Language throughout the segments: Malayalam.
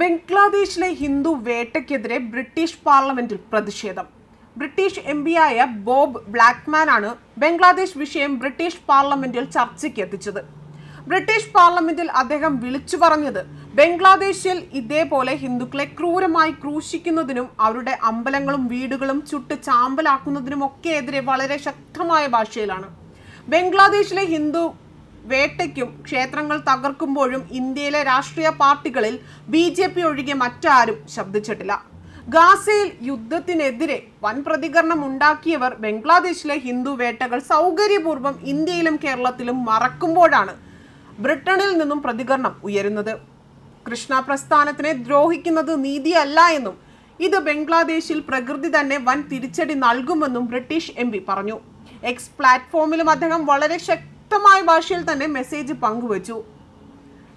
ബംഗ്ലാദേശിലെ ഹിന്ദു വേട്ടയ്ക്കെതിരെ ബ്രിട്ടീഷ് പാർലമെന്റിൽ പ്രതിഷേധം. ബ്രിട്ടീഷ് എം പിയായ ബോബ് ബ്ലാക്ക്മാൻ ആണ് ബംഗ്ലാദേശ് വിഷയം ബ്രിട്ടീഷ് പാർലമെന്റിൽ ചർച്ചയ്ക്ക് എത്തിച്ചത്. ബ്രിട്ടീഷ് പാർലമെന്റിൽ അദ്ദേഹം വിളിച്ചു പറഞ്ഞത് ബംഗ്ലാദേശിൽ ഇതേപോലെ ഹിന്ദുക്കളെ ക്രൂരമായി ക്രൂശിക്കുന്നതിനും അവരുടെ അമ്പലങ്ങളും വീടുകളും ചുട്ട് ചാമ്പലാക്കുന്നതിനും ഒക്കെ എതിരെ വളരെ ശക്തമായ ഭാഷയിലാണ്. ബംഗ്ലാദേശിലെ ഹിന്ദു വേട്ടയ്ക്കും ക്ഷേത്രങ്ങൾ തകർക്കുമ്പോഴും ഇന്ത്യയിലെ രാഷ്ട്രീയ പാർട്ടികളിൽ ബി ജെ പി ഒഴികെ മറ്റാരും ശബ്ദിച്ചിട്ടില്ല. ഗാസയിൽ യുദ്ധത്തിനെതിരെ വൻ പ്രതികരണം ഉണ്ടാക്കിയവർ ബംഗ്ലാദേശിലെ ഹിന്ദു വേട്ടകൾ സൗകര്യപൂർവം ഇന്ത്യയിലും കേരളത്തിലും മറക്കുമ്പോഴാണ് ബ്രിട്ടനിൽ നിന്നും പ്രതികരണം ഉയരുന്നത്. കൃഷ്ണ പ്രസ്ഥാനത്തിനെ ദ്രോഹിക്കുന്നത് നീതിയല്ല എന്നും ഇത് ബംഗ്ലാദേശിൽ പ്രകൃതി തന്നെ വൻ തിരിച്ചടി നൽകുമെന്നും ബ്രിട്ടീഷ് എം പറഞ്ഞു. എക്സ് പ്ലാറ്റ്ഫോമിലും അദ്ദേഹം വളരെ ശക്തമായ ഭാഷയിൽ തന്നെ മെസ്സേജ് പങ്കുവച്ചു.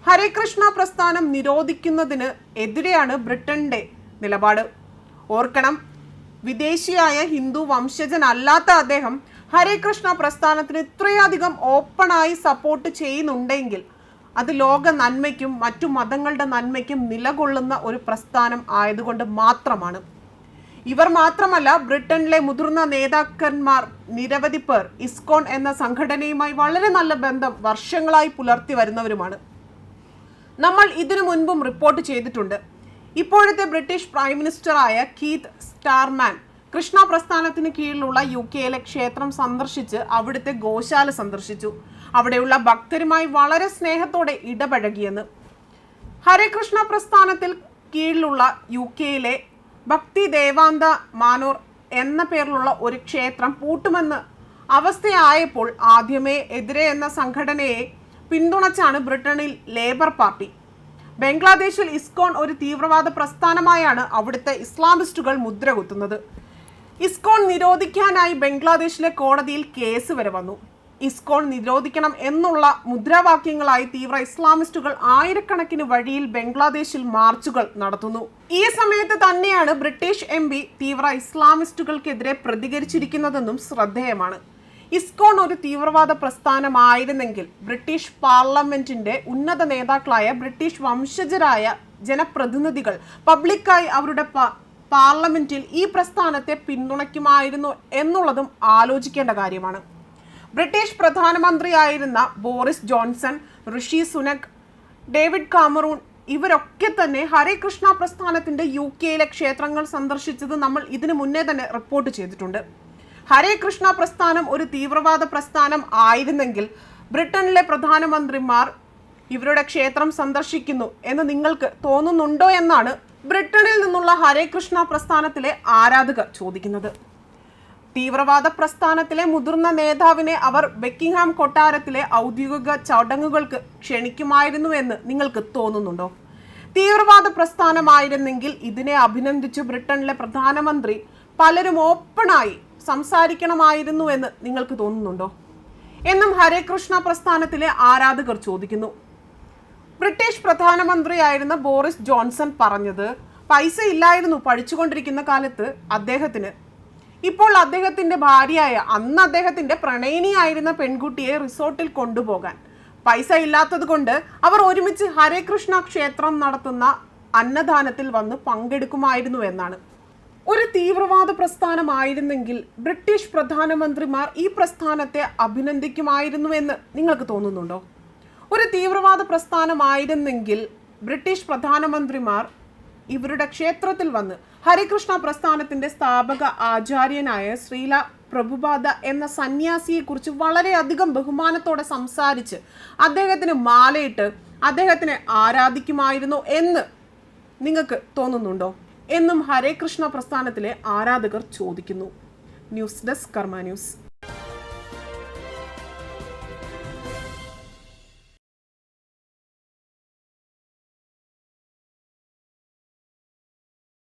ഹരേ കൃഷ്ണ പ്രസ്ഥാനം നിരോധിക്കുന്നതിന് എതിരെയാണ് ബ്രിട്ടന്റെ നിലപാട്. ഓർക്കണം വിദേശിയായ ഹിന്ദു വംശജനല്ലാത്ത അദ്ദേഹം ഹരേ കൃഷ്ണ പ്രസ്ഥാനത്തിന് ഇത്രയധികം ഓപ്പണായി സപ്പോർട്ട് ചെയ്യുന്നുണ്ടെങ്കിൽ അത് ലോക നന്മയ്ക്കും മറ്റു മതങ്ങളുടെ നന്മയ്ക്കും നിലകൊള്ളുന്ന ഒരു പ്രസ്ഥാനം ആയതുകൊണ്ട് മാത്രമാണ്. ഇവർ മാത്രമല്ല ബ്രിട്ടനിലെ മുതിർന്ന നേതാക്കന്മാർ നിരവധി പേർ ഇസ്കോൺ എന്ന സംഘടനയുമായി വളരെ നല്ല ബന്ധം വർഷങ്ങളായി പുലർത്തി വരുന്നവരുമാണ്. നമ്മൾ ഇതിനു മുൻപും റിപ്പോർട്ട് ചെയ്തിട്ടുണ്ട്. ഇപ്പോഴത്തെ ബ്രിട്ടീഷ് പ്രൈം മിനിസ്റ്ററായ കീത്ത് സ്റ്റാർമാൻ കൃഷ്ണ പ്രസ്ഥാനത്തിന് കീഴിലുള്ള യു കെയിലെ ക്ഷേത്രം സന്ദർശിച്ച് അവിടുത്തെ ഗോശാല സന്ദർശിച്ചു. അവിടെയുള്ള ഭക്തരുമായി വളരെ സ്നേഹത്തോടെ ഇടപഴകിയെന്ന്. ഹരേകൃഷ്ണ പ്രസ്ഥാനത്തിൽ കീഴിലുള്ള യു കെയിലെ ഭക്തി ദേവാന്ത മാനൂർ എന്ന പേരിലുള്ള ഒരു ക്ഷേത്രം പൂട്ടുമെന്ന് അവസ്ഥയായപ്പോൾ ആദ്യമേ എതിരെ എന്ന സംഘടനയെ പിന്തുണച്ചാണ് ബ്രിട്ടനിൽ ലേബർ പാർട്ടി. ബംഗ്ലാദേശിൽ ഇസ്കോൺ ഒരു തീവ്രവാദ പ്രസ്ഥാനമായാണ് അവിടുത്തെ ഇസ്ലാമിസ്റ്റുകൾ മുദ്രകുത്തുന്നത് ഇസ്കോൺ നിരോധിക്കാനായി ബംഗ്ലാദേശിലെ കോടതിയിൽ കേസ് വരെ വന്നു. ഇസ്കോൺ നിരോധിക്കണം എന്നുള്ള മുദ്രാവാക്യങ്ങളായി തീവ്ര ഇസ്ലാമിസ്റ്റുകൾ ആയിരക്കണക്കിന് വഴിയിൽ ബംഗ്ലാദേശിൽ മാർച്ചുകൾ നടത്തുന്നു. ഈ സമയത്ത് തന്നെയാണ് ബ്രിട്ടീഷ് എം തീവ്ര ഇസ്ലാമിസ്റ്റുകൾക്കെതിരെ പ്രതികരിച്ചിരിക്കുന്നതെന്നും ശ്രദ്ധേയമാണ്. ഇസ്കോൺ ഒരു തീവ്രവാദ പ്രസ്ഥാനമായിരുന്നെങ്കിൽ ബ്രിട്ടീഷ് പാർലമെന്റിന്റെ ഉന്നത നേതാക്കളായ ബ്രിട്ടീഷ് വംശജരായ ജനപ്രതിനിധികൾ പബ്ലിക്കായി അവരുടെ പാർലമെന്റിൽ ഈ പ്രസ്ഥാനത്തെ പിന്തുണയ്ക്കുമായിരുന്നു എന്നുള്ളതും ആലോചിക്കേണ്ട കാര്യമാണ്. ബ്രിട്ടീഷ് പ്രധാനമന്ത്രിയായിരുന്ന Boris Johnson Rishi Sunak David Cameron ഇവരൊക്കെ തന്നെ ഹരേ കൃഷ്ണ പ്രസ്ഥാനത്തിന്റെ യു കെയിലെ ക്ഷേത്രങ്ങൾ സന്ദർശിച്ചത് നമ്മൾ ഇതിനു മുന്നേ തന്നെ റിപ്പോർട്ട് ചെയ്തിട്ടുണ്ട്. ഹരേ കൃഷ്ണ പ്രസ്ഥാനം ഒരു തീവ്രവാദ പ്രസ്ഥാനം ആയിരുന്നെങ്കിൽ ബ്രിട്ടനിലെ പ്രധാനമന്ത്രിമാർ ഇവരുടെ ക്ഷേത്രം സന്ദർശിക്കുന്നു എന്ന് നിങ്ങൾക്ക് തോന്നുന്നുണ്ടോ എന്നാണ് ബ്രിട്ടനിൽ നിന്നുള്ള ഹരേ കൃഷ്ണ പ്രസ്ഥാനത്തിലെ ആരാധകർ ചോദിക്കുന്നത്. തീവ്രവാദ പ്രസ്ഥാനത്തിലെ മുതിർന്ന നേതാവിനെ അവർ ബെക്കിംഗ്ഹാം കൊട്ടാരത്തിലെ ഔദ്യോഗിക ചടങ്ങുകൾക്ക് ക്ഷണിക്കുമായിരുന്നുവെന്ന് നിങ്ങൾക്ക് തോന്നുന്നുണ്ടോ? തീവ്രവാദ പ്രസ്ഥാനമായിരുന്നെങ്കിൽ ഇതിനെ അഭിനന്ദിച്ച് ബ്രിട്ടനിലെ പ്രധാനമന്ത്രി പലരും ഓപ്പണായി സംസാരിക്കണമായിരുന്നു എന്ന് നിങ്ങൾക്ക് തോന്നുന്നുണ്ടോ? എന്നും ഹരേകൃഷ്ണ പ്രസ്ഥാനത്തിലെ ആരാധകർ ചോദിക്കുന്നു. ബ്രിട്ടീഷ് പ്രധാനമന്ത്രിയായിരുന്ന ബോറിസ് ജോൺസൺ പറഞ്ഞത് പൈസ ഇല്ലായിരുന്നു പഠിച്ചുകൊണ്ടിരിക്കുന്ന കാലത്ത് അദ്ദേഹത്തിന് ഇപ്പോൾ അദ്ദേഹത്തിന്റെ ഭാര്യയായ അന്ന് അദ്ദേഹത്തിന്റെ പ്രണയിനിയായിരുന്ന പെൺകുട്ടിയെ റിസോർട്ടിൽ കൊണ്ടുപോകാൻ. പൈസ ഇല്ലാത്തത് കൊണ്ട് അവർ ഒരുമിച്ച് ഹരേകൃഷ്ണ ക്ഷേത്രം നടത്തുന്ന അന്നദാനത്തിൽ വന്ന് പങ്കെടുക്കുമായിരുന്നു എന്നാണ്. ഒരു തീവ്രവാദ പ്രസ്ഥാനമായിരുന്നെങ്കിൽ ബ്രിട്ടീഷ് പ്രധാനമന്ത്രിമാർ ഈ പ്രസ്ഥാനത്തെ അഭിനന്ദിക്കുമായിരുന്നുവെന്ന് നിങ്ങൾക്ക് തോന്നുന്നുണ്ടോ? ഒരു തീവ്രവാദ പ്രസ്ഥാനമായിരുന്നെങ്കിൽ ബ്രിട്ടീഷ് പ്രധാനമന്ത്രിമാർ ഇവരുടെ ക്ഷേത്രത്തിൽ വന്ന് ഹരികൃഷ്ണ പ്രസ്ഥാനത്തിന്റെ സ്ഥാപക ആചാര്യനായ ശ്രീല പ്രഭുപാദ എന്ന സന്യാസിയെക്കുറിച്ച് വളരെയധികം ബഹുമാനത്തോടെ സംസാരിച്ച് അദ്ദേഹത്തിന് മാലയിട്ട് അദ്ദേഹത്തിനെ ആരാധിക്കുമായിരുന്നു എന്ന് നിങ്ങൾക്ക് തോന്നുന്നുണ്ടോ? എന്നും ഹരേ കൃഷ്ണ പ്രസ്ഥാനത്തിലെ ആരാധകർ ചോദിക്കുന്നു. News desk Karma news.